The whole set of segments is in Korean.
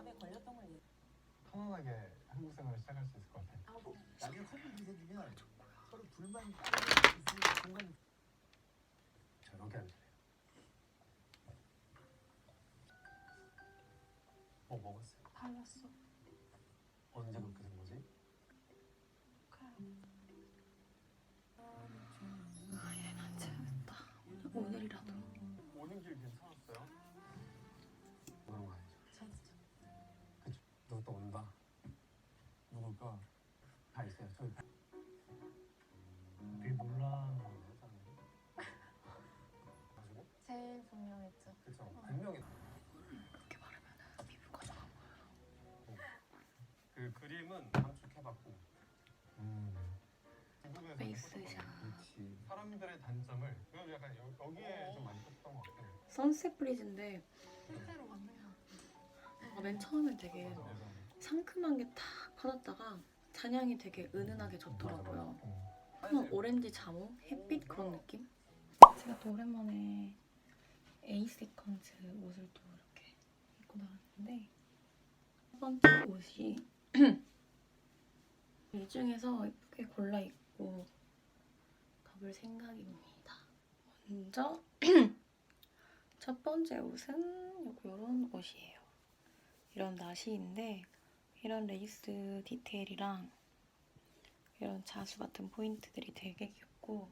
마음에 걸렸던 걸 얘기. 편안하게 한국 생활을 시작할 수 있을 것 같아요. 아, 뭐. 나중에 컨플릭트 생기면 서로 불만이 있으니까 공간 자, 여기 앉으세요. 뭐 먹었어요? 달랐어. 그 그림은 감축해봤고. 음. 베이스샷. 그렇지. 사람들의 단점을 그래도 약간 여, 여기에 좀 많이 컸던 것 같아요. 선셋 브리즈인데 실제로 만나면 아, 맨 처음엔 되게 맞아, 맞아. 상큼한 게탁 퍼졌다가 잔향이 되게 은은하게 좋더라고요. 어. 한번 오렌지 자몽, 햇빛 그런 느낌? 제가 또 오랜만에 A 세컨즈 옷을 또 이렇게 입고 나왔는데 첫 번째 옷이 이 중에서 예쁘게 골라 입고 가볼 생각입니다. 먼저 첫 번째 옷은 이런 옷이에요. 이런 나시인데 이런 레이스 디테일이랑 이런 자수 같은 포인트들이 되게 귀엽고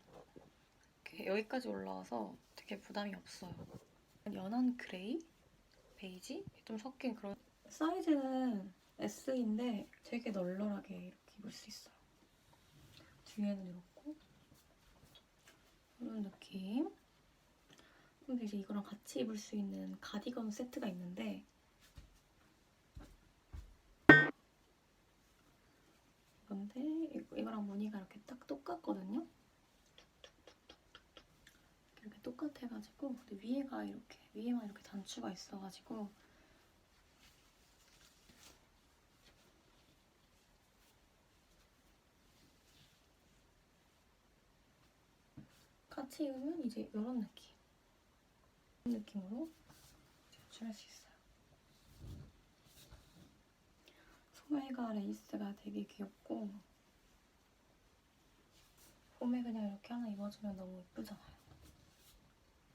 여기까지 올라와서 되게 부담이 없어요. 연한 그레이, 베이지 좀 섞인 그런 사이즈는 S인데 되게 널널하게 이렇게 입을 수 있어요. 뒤에는 이렇고 이런 느낌. 근데 이제 이거랑 같이 입을 수 있는 가디건 세트가 있는데 이거- 이거랑 무늬가 이렇게 딱 똑같거든요. 이렇게 똑같아가지고 근데 위에가 이렇게 위에만 이렇게 단추가 있어가지고 같이 입으면 이제 이런 느낌 이런 느낌으로 연출할 수 있어요. 소매가 레이스가 되게 귀엽고 봄에 그냥 이렇게 하나 입어주면 너무 예쁘잖아요.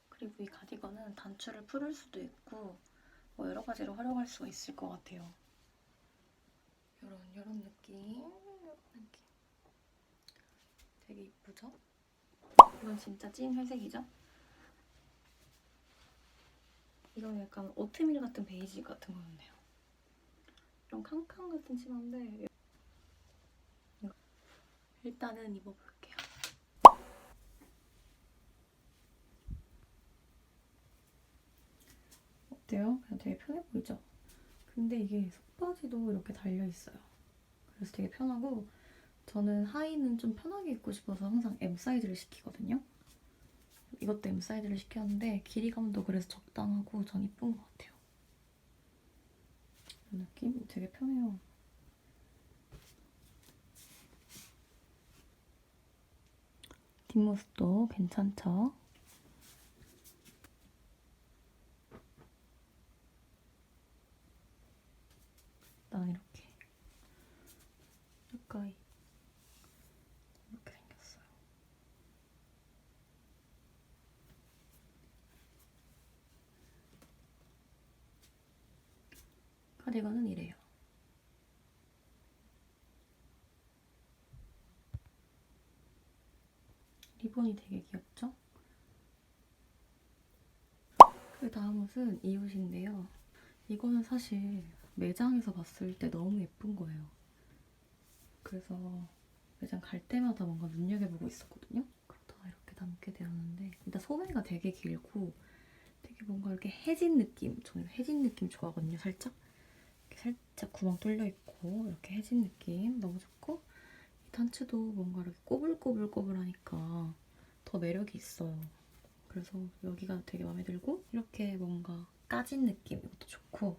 그리고 이 가디건은 단추를 풀을 수도 있고 뭐 여러 가지로 활용할 수가 있을 것 같아요. 이런 이런 느낌, 이런 느낌. 되게 이쁘죠? 이건 진짜 찐 회색이죠? 이건 약간 오트밀 같은 베이지 같은 거였네요. 이런 캉캉 같은 치마인데. 일단은 입어볼게요. 어때요? 그냥 되게 편해 보이죠? 근데 이게 속바지도 이렇게 달려있어요. 그래서 되게 편하고 저는 하의는 좀 편하게 입고 싶어서 항상 M 사이즈를 시키거든요. 이것도 M 사이즈를 시켰는데 길이감도 그래서 적당하고 전 이쁜 것 같아요. 이 느낌 되게 편해요. 뒷모습도 괜찮죠? 난 이렇게 가까이 이렇게 생겼어요. 카디건은 이래요. 리본이 되게 귀엽죠? 그 다음 옷은 이 옷인데요. 이거는 사실 매장에서 봤을 때 너무 예쁜 거예요. 그래서 매장 갈 때마다 뭔가 눈여겨보고 있었거든요. 그러다가 이렇게 담게 되었는데 일단 소매가 되게 길고 되게 뭔가 이렇게 해진 느낌 저는 해진 느낌 좋아하거든요 살짝 살짝 구멍 뚫려 있고 이렇게 해진 느낌 너무 좋고 이 단추도 뭔가 이렇게 꼬불꼬불꼬불하니까 더 매력이 있어요 그래서 여기가 되게 마음에 들고 이렇게 뭔가 까진 느낌 이것도 좋고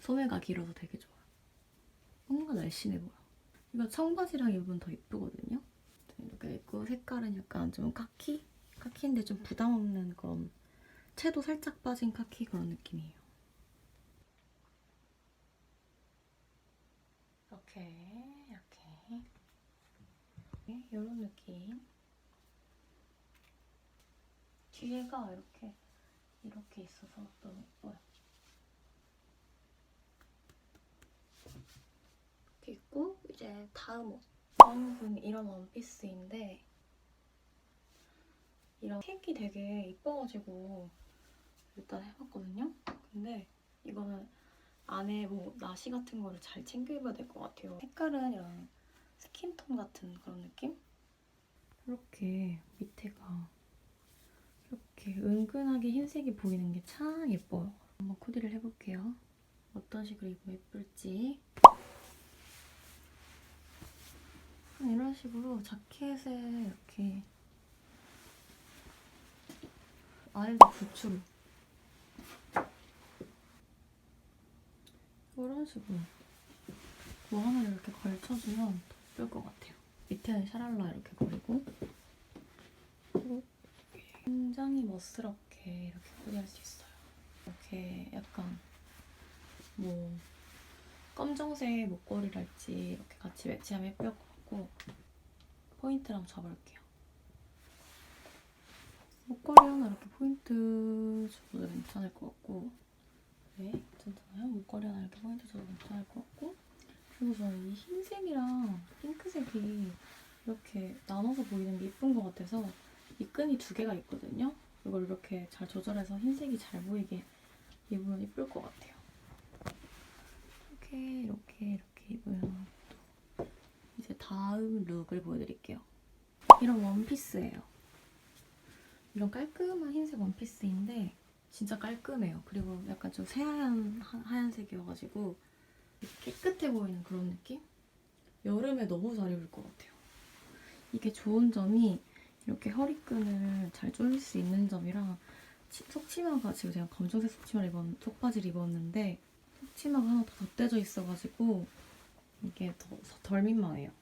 소매가 길어서 되게 좋아요 뭔가 날씬해 보여 이거 청바지랑 입으면 더 이쁘거든요 이렇게 있고 색깔은 약간 좀 카키? 카키인데 좀 부담 없는 그런 채도 살짝 빠진 카키 그런 느낌이에요. 이렇게 이렇게. 이런 느낌. 뒤에가 이렇게 이렇게 있어서 너무 예뻐요 이렇게 있고 이제 다음 옷. 다음 옷은 이런 원피스인데 이런 색이 되게 이뻐가지고 일단 해봤거든요. 근데 이거는 안에 뭐 나시 같은 거를 잘 챙겨 입어야 될 것 같아요. 색깔은 이런 스킨톤 같은 그런 느낌? 이렇게 밑에가 이렇게 은근하게 흰색이 보이는 게 참 예뻐요. 한번 코디를 해볼게요. 어떤 식으로 입으면 예쁠지. 이런 식으로 자켓에 이렇게 아래도 부츠로 이런 식으로 뭐 하나를 이렇게 걸쳐주면 더 예쁠 것 같아요. 밑에는 샤랄라 이렇게 그리고 그리고 굉장히 멋스럽게 이렇게 코디할 수 있어요. 이렇게 약간 뭐 검정색 목걸이랄지 이렇게 같이 매치하면 예쁠 것 같고 포인트를 한번 잡아볼게요. 목걸이 하나 이렇게 포인트 줘도 괜찮을 것 같고 네, 괜찮잖아요. 목걸이 하나 이렇게 포인트 줘도 괜찮을 것 같고 그리고 저는 이 흰색이랑 핑크색이 이렇게 나눠서 보이는 게 예쁜 것 같아서 이 끈이 두 개가 있거든요. 이걸 이렇게 잘 조절해서 흰색이 잘 보이게 입으면 예쁠 것 같아요. 이렇게 이렇게 이렇게 입으면 또 이제 다음 룩을 보여드릴게요. 이런 원피스예요. 이런 깔끔한 흰색 원피스인데 진짜 깔끔해요. 그리고 약간 좀 새하얀 하- 하얀색이어가지고 깨끗해 보이는 그런 느낌? 여름에 너무 잘 입을 것 같아요. 이게 좋은 점이 이렇게 허리끈을 잘 조일 수 있는 점이랑 치- 속치마가 지금 제가 검정색 속치마를 입었, 속바지를 입었는데 속치마가 하나 더 덧대져 있어가지고 이게 더, 덜 민망해요.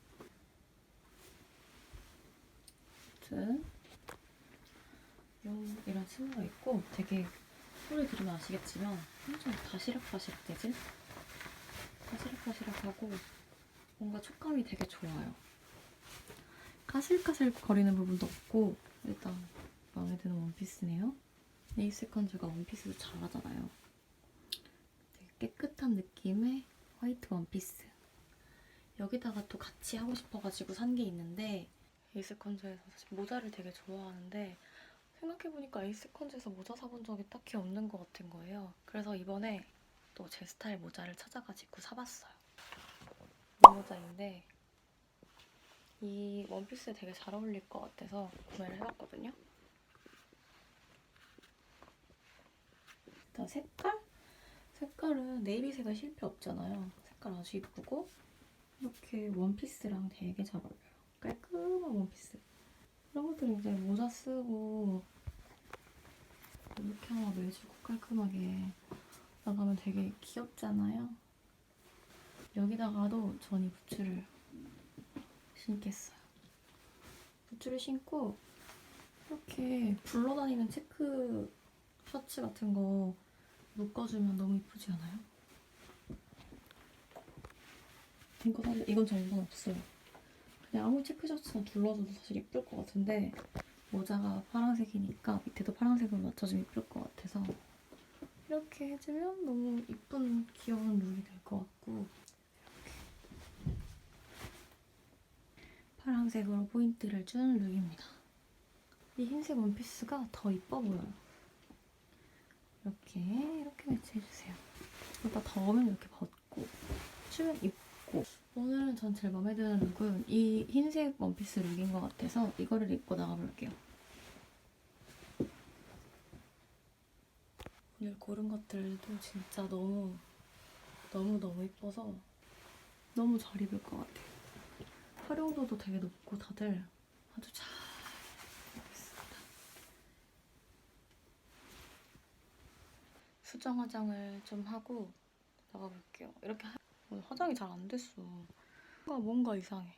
아무튼 이런 치마가 있고 되게 소리 들으면 아시겠지만 엄청 바시락바시락 되지? 바시락바시락하고 뭔가 촉감이 되게 좋아요. 까슬까슬 거리는 부분도 없고 일단 마음에 드는 원피스네요. 네이스컨즈가 원피스도 잘하잖아요. 되게 깨끗한 느낌의 화이트 원피스. 여기다가 또 같이 하고 싶어가지고 산 게 있는데 에이스컨즈에서 모자를 되게 좋아하는데 생각해보니까 에이스컨즈에서 모자 사본 적이 딱히 없는 것 같은 거예요. 그래서 이번에 또 제 스타일 모자를 찾아가지고 사봤어요. 이 모자인데 이 원피스에 되게 잘 어울릴 것 같아서 구매를 해봤거든요. 일단 색깔? 색깔은 네이비색은 실패 없잖아요. 색깔 아주 이쁘고 이렇게 원피스랑 되게 잘 어울려요. 깔끔한 원피스. 이런 것들은 이제 모자 쓰고 이렇게 하나 매주고 깔끔하게 나가면 되게 귀엽잖아요. 여기다가도 전이 부츠를 신겠어요. 부츠를 신고 이렇게 굴러다니는 체크 셔츠 같은 거 묶어주면 너무 이쁘지 않아요? 이거 사실 이건 정상 없어요. 그냥 아무 체크 셔츠나 둘러줘도 사실 이쁠 것 같은데 모자가 파란색이니까 밑에도 파란색으로 맞춰주면 이쁠 것 같아서 이렇게 해주면 너무 이쁜 귀여운 룩이 될 것 같고 이렇게 파란색으로 포인트를 준 룩입니다. 이 흰색 원피스가 더 이뻐 보여요. 이렇게 이렇게 매치해주세요. 그러다 더우면 이렇게 벗고 추면 입고 오늘은 전 제일 마음에 드는 룩은 이 흰색 원피스 룩인 것 같아서 이거를 입고 나가볼게요. 오늘 고른 것들도 진짜 너무 너무 너무 이뻐서 너무 잘 입을 것 같아요. 활용도도 되게 높고 다들 아주 잘 입고 있습니다. 수정 화장을 좀 하고 나가볼게요. 이렇게 하... 오늘 화장이 잘 안 됐어. 뭔가 뭔가 이상해.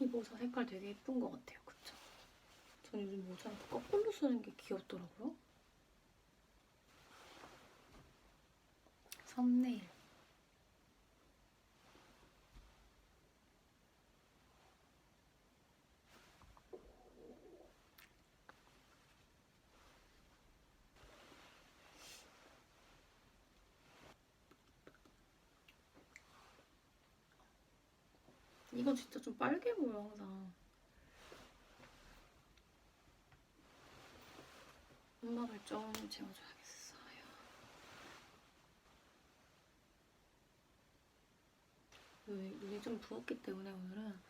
이 모자 색깔 되게 예쁜 것 같아요. 그쵸? 전 요즘 모자 거꾸로 쓰는 게 귀엽더라고요. 썸네일. 이거 진짜 좀 빨개 보여 항상. 음악을 좀 채워줘야겠어요. 눈이, 눈이 좀 부었기 때문에 오늘은